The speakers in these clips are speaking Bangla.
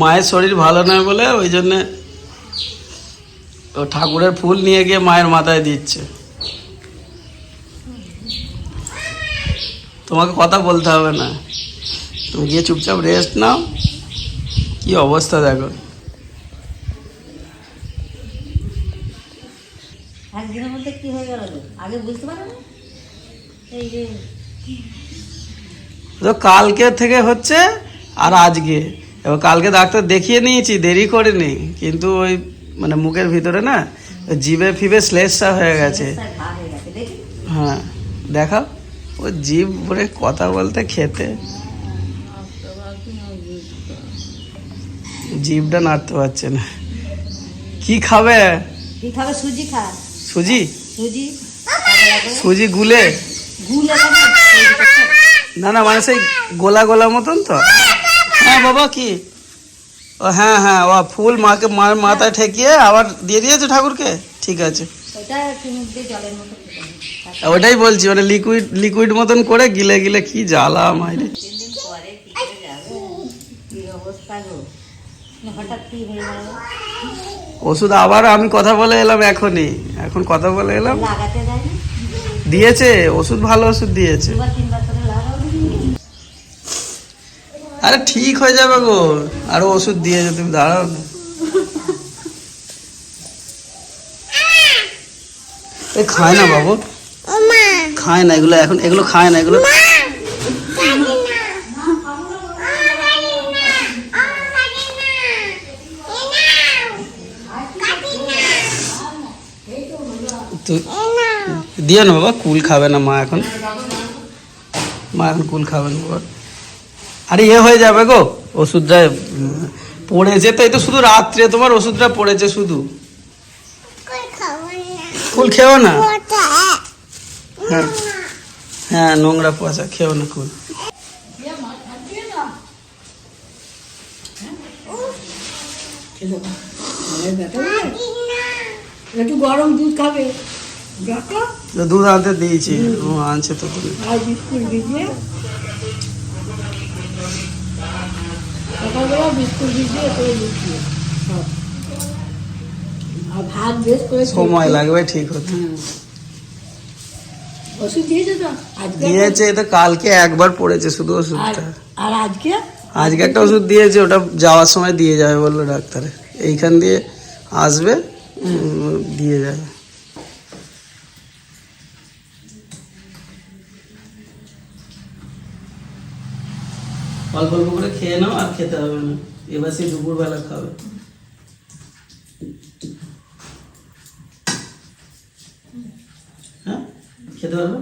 মায়ের শরীর ভালো নয় বলে ওই জন্যে ও ঠাকুরের ফুল নিয়ে গিয়ে মায়ের মাথায় দিচ্ছে। তোমাকে কথা বলতে হবে না। তুমি গিয়ে চুপচাপ রেস্ট নাও। কি অবস্থা দেখো। একদিনের মধ্যে কি হয়ে গেল আগে বুঝতে পারো এই যে তো কালকে থেকে হচ্ছে আর আজকে। এবার কালকে ডাক্তার দেখিয়ে নিয়েছি দেরি করিনি। কিন্তু ওই মানে মুখের ভিতরে না জিভে ফিবে শ্লেষটা হয়ে গেছে। হয়ে দেখাও। ও জিভ ভরে কথা বলতে খেতে। জিভটা নাড়তে পারছে না। কি খাবে? কি খাবে? সুজি খা। সুজি? সুজি। সুজি গুলে? গুল হবে। না না মানে সেই গোলা গোলা মতন তো? হ্যাঁ বাবা কি? ও হ্যাঁ হ্যাঁ ও ফুল মাকে মার মাথায় ঠেকিয়ে আবার দিয়ে দিয়েছে ঠাকুরকে? ঠিক আছে। ওটাই বলছি মানে লিকুইড লিকুইড মতন করে গিলে গিলে কি জ্বালা মাইরে ওষুধ আবার আমি কথা বলে এলাম এখনই। এখন কথা বলে এলাম। দিয়েছে ওষুধ ভালো ওষুধ দিয়েছে। আরে ঠিক হয়ে যাবে গো। আরও ওষুধ দিয়েছে তুমি দাঁড়াও। এ খায় না বাবু। খায় না এগুলো এখন এগুলো খায় না এগুলো দিও না বাবা কুল খাবে না মা এখন। মা এখন কুল খাবে না বাবা। আরে ইয়ে হয়ে যাবে গো ওষুধটা পড়েছে তাই তো শুধু রাত্রে তোমার ওষুধটা পড়েছে শুধু। কুল খেও না। হ্যাঁ। হ্যাঁ নোংরা পচা খেও না কুল একটু গরম দুধ খাবে। দুধ আনতে দিয়েছি ও আনছে তো আর বিস্কুট সকালবেলা বিস্কুট ভিজিয়ে করে দিচ্ছি আর ভাত বেশ করে সময় লাগবে ঠিক হতে ওষুধ দিয়েছে তো? দিয়েছে তো কালকে একবার পড়েছে শুধু ওষুধটা। আর আজকে? আজকে একটা ওষুধ দিয়েছে ওটা যাওয়ার সময় দিয়ে যাবে বলল ডাক্তারে। এইখান দিয়ে আসবে দিয়ে যাবে। অল্প অল্প করে খেয়ে নাও আর খেতে হবে না। এবার সেই দুপুরবেলা খাবে। হ্যাঁ? খেতে পারবে?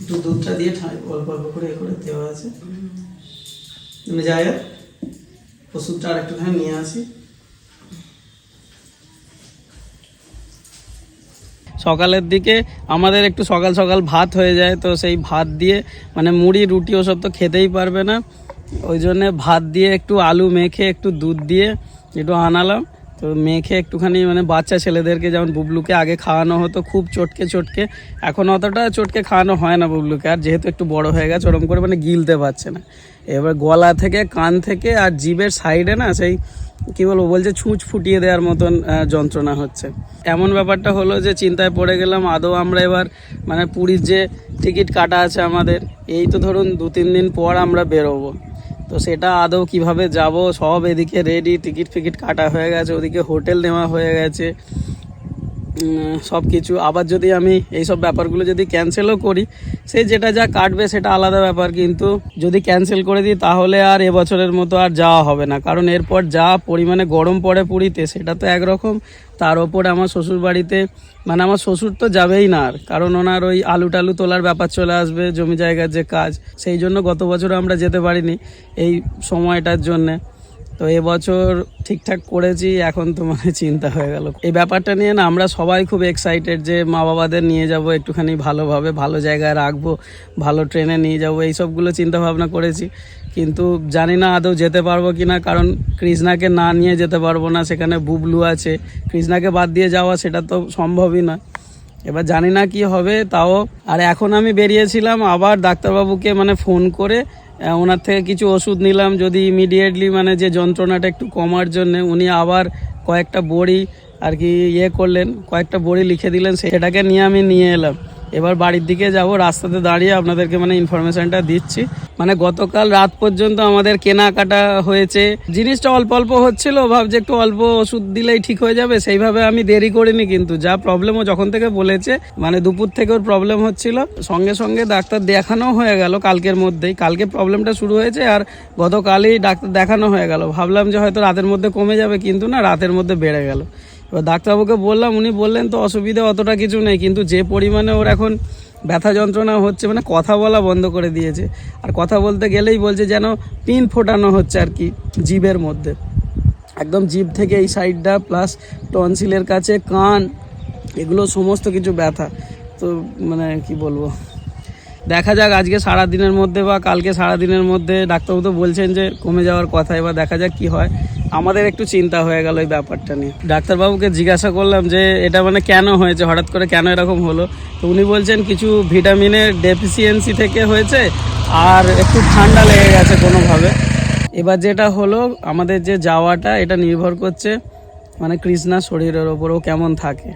একটু দুধটা দিয়ে অল্প অল্প করে এ করে দেওয়া আছে। তুমি যাই হোক, ওষুধটা আর একটুখানি নিয়ে আসি। সকালের দিকে আমাদের একটু সকাল সকাল ভাত হয়ে যায়, তো সেই ভাত দিয়ে মানে মুড়ি রুটি ওসব তো খেতেই পারবে না। ওই জন্যে ভাত দিয়ে একটু আলু মেখে একটু দুধ দিয়ে একটু আনালাম। তো মেখে একটুখানি মানে বাচ্চা ছেলেদেরকে যেমন বুবলুকে আগে খাওয়ানো হতো খুব চটকে চটকে, এখন অতটা চটকে খাওয়ানো হয় না বুবলুকে। আর যেহেতু একটু বড় হয়ে গেছে ওরকম করে মানে গিলতে পারছে না। এবার গলা থেকে, কান থেকে আর জিভের সাইডে না সেই, কি বলব, বলছে ছুঁচ ফুটিয়ে দেওয়ার মতন যন্ত্রণা হচ্ছে। এমন ব্যাপারটা হলো যে চিন্তায় পড়ে গেলাম, আদৌ আমরা এবার মানে পুরীর যে টিকিট কাটা আছে আমাদের, এই তো ধরুন দু তিন দিন পর আমরা বেরোবো। তো সেটা আদৌ কীভাবে যাব? সব এদিকে রেডি টিকিট ফিকিট কাটা হয়ে গেছে, ওদিকে হোটেল নেওয়া হয়ে গেছে। সব কিছু আবার যদি আমি এই সব ব্যাপারগুলো যদি ক্যান্সেলও করি, সে যেটা যা কাটবে সেটা আলাদা ব্যাপার, কিন্তু যদি ক্যান্সেল করে দিই, তাহলে আর এবছরের মতো আর যাওয়া হবে না। কারণ এরপর যা পরিমাণে গরম পড়ে পুরীতে, সেটা তো একরকম। তার ওপর আমার শ্বশুর বাড়িতে মানে আমার শ্বশুর তো যাবেই না আর। কারণ ওনার ওই আলু টালু তোলার ব্যাপার চলে আসবে, জমি জায়গার যে কাজ। সেই জন্য গত বছর আমরা যেতে পারিনি এই সময়টার জন্যে। তো এবছর ঠিকঠাক করেছি, এখন তো মানে চিন্তা হয়ে গেল। এই ব্যাপারটা নিয়ে না আমরা সবাই খুব এক্সাইটেড যে মা বাবাদের নিয়ে যাব, একটুখানি ভালোভাবে ভালো জায়গায় রাখব, ভালো ট্রেনে নিয়ে যাব এই সবগুলো চিন্তা ভাবনা করেছি। কিন্তু জানি না আদৌ যেতে পারব কি না কারণ কৃষ্ণাকে না নিয়ে যেতে পারব না, সেখানে বুবলু আছে। কৃষ্ণাকে বাদ দিয়ে যাওয়া সেটা তো সম্ভবই না। এবার জানি না কি হবে, তাও। আর এখন আমি বেরিয়েছিলাম, আবার ডাক্তারবাবুকে মানে ফোন করে ওনার থেকে কিছু ওষুধ নিলাম। যদি ইমিডিয়েটলি মানে যে যন্ত্রণাটা একটু কমার জন্যে উনি আবার কয়েকটা বড়ি আর কি ইয়ে করলেন, কয়েকটা বড়ি লিখে দিলেন, সেটাকে নিয়ে আমি নিয়ে এলাম। এবার বাড়ির দিকে যাব, রাস্তাতে দাঁড়িয়ে আপনাদেরকে মানে ইনফরমেশনটা দিচ্ছি। মানে গতকাল রাত পর্যন্ত আমাদের কেনাকাটা হয়েছে। জিনিসটা অল্প অল্প হচ্ছিল, ভাবছি একটু অল্প ওষুধ দিলেই ঠিক হয়ে যাবে, সেইভাবে আমি দেরি করিনি কিন্তু। যা প্রবলেম ও যখন থেকে বলেছে মানে দুপুর থেকে ওর প্রবলেম হচ্ছিল। সঙ্গে সঙ্গে ডাক্তার দেখানো হয়ে গেল কালকের মধ্যেই। কালকে প্রবলেমটা শুরু হয়েছে আর গতকালই ডাক্তার দেখানো হয়ে গেল। ভাবলাম যে হয়তো রাতের মধ্যে কমে যাবে, কিন্তু না, রাতের মধ্যে বেড়ে গেল। এবার ডাক্তারবাবুকে বললাম, উনি বললেন তো অসুবিধা অতটা কিছু নেই, কিন্তু যে পরিমাণে ওর এখন ব্যথা যন্ত্রণা হচ্ছে মানে কথা বলা বন্ধ করে দিয়েছে। আর কথা বলতে গেলেই বলছে যেন পিন ফোটানো হচ্ছে আর কি জিভের মধ্যে। একদম জিভ থেকে এই সাইডটা, প্লাস টনসিলের কাছে, কান, এগুলো সমস্ত কিছু ব্যথা। তো মানে কি বলব? দেখা যাক আজকে সারা দিনের মধ্যে বা কালকে সারা দিনের মধ্যে ডাক্তারবাবু তো বলছেন যে কমে যাওয়ার কথা, এবার দেখা যাক কি হয়। আমাদের একটু চিন্তা হয়ে গেল এই ব্যাপারটা নিয়ে। ডাক্তারবাবুকে জিজ্ঞাসা করলাম যে এটা মানে কেন হয়েছে, হঠাৎ করে কেন এরকম হলো? তো উনি বলছেন কিছু ভিটামিনের ডেফিসিয়েন্সি থেকে হয়েছে আর একটু ঠান্ডা লেগে গেছে কোনোভাবে। এবার যেটা হলো, আমাদের যে যাওয়াটা, এটা নির্ভর করছে মানে কৃষ্ণা শরীরের ওপর, ও কেমন থাকে।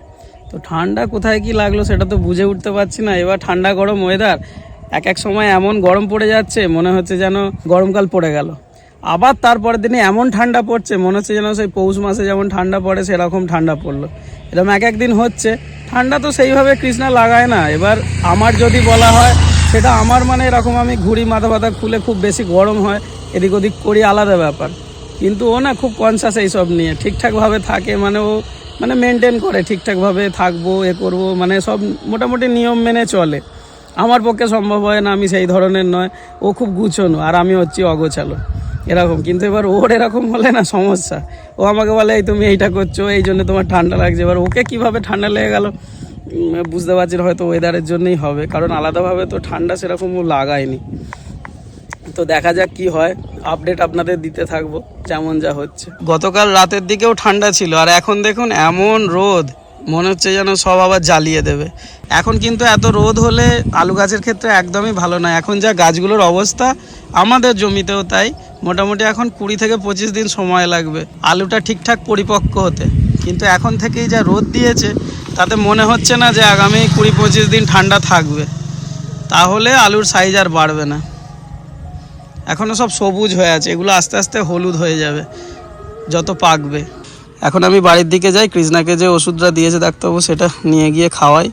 তো ঠান্ডা কোথায় কি লাগল সেটা তো বুঝে উঠতে পারছি না। এবার ঠান্ডা গরম ওয়েদার এক এক সময় এমন গরম পড়ে যাচ্ছে, মনে হচ্ছে যেন গরমকাল পড়ে গেল। আবার তারপরের দিনে এমন ঠান্ডা পড়ছে, মনে হচ্ছে যেন সেই পৌষ মাসে যেমন ঠান্ডা পড়ে, সেরকম ঠান্ডা পড়ল। এরকম এক এক দিন হচ্ছে। ঠান্ডা তো সেইভাবে কৃষ্ণা লাগায় না। এবার আমার যদি বলা হয়, সেটা আমার মানে এরকম আমি ঘুড়ি মাথা ব্যথা খুলে খুব বেশি গরম হয়, এদিক ওদিক করি আলাদা ব্যাপার। কিন্তু ও না খুব কনসাস এইসব নিয়ে। ঠিকঠাকভাবে থাকে মানে ও মানে মেনটেন করে, ঠিকঠাকভাবে থাকব, এ করব মানে সব মোটামুটি নিয়ম মেনে চলে। আমার পক্ষে সম্ভব হয় না আমি সেই ধরনের নয়। ও খুব গুছানো, আর আমি হচ্ছি অগোছালো। এরকম, কিন্তু এবার ওর এরকম হলে না সমস্যা। ও আমাকে বলে, এই তুমি এইটা করছ, এই জন্য তোমার ঠান্ডা লাগছে। এবার ওকে কীভাবে ঠান্ডা লেগে গেল বুঝতে পারছি হয়তো ওয়েদারের জন্যই হবে। কারণ আলাদাভাবে তো ঠান্ডা সেরকম ও লাগায়নি। তো দেখা যাক কি হয় আপডেট আপনাদের দিতে থাকব, যেমন যা হচ্ছে। গতকাল রাতের দিকেও ঠান্ডা ছিল, আর এখন দেখুন এমন রোদ। মনে হচ্ছে যেন সব আবার জ্বালিয়ে দেবে। এখন কিন্তু এত রোদ হলে আলু গাছের ক্ষেত্রে একদমই ভালো না এখন যা গাছগুলোর অবস্থা, আমাদের জমিতেও তাই। মোটামুটি এখন কুড়ি থেকে পঁচিশ দিন সময় লাগবে আলুটা ঠিকঠাক পরিপক্ক হতে। কিন্তু এখন থেকেই যা রোদ দিয়েছে, তাতে মনে হচ্ছে না যে আগামী কুড়ি পঁচিশ দিন ঠান্ডা থাকবে। তাহলে আলুর সাইজ আর বাড়বে না। এখনও সব সবুজ হয়ে আছে, এগুলো আস্তে আস্তে হলুদ হয়ে যাবে, যত পাকবে। এখন আমি বাড়ির দিকে যাই কৃষ্ণাকে যে ওষুধটা দিয়েছে ডাক্তারবাবু সেটা নিয়ে গিয়ে খাওয়াই।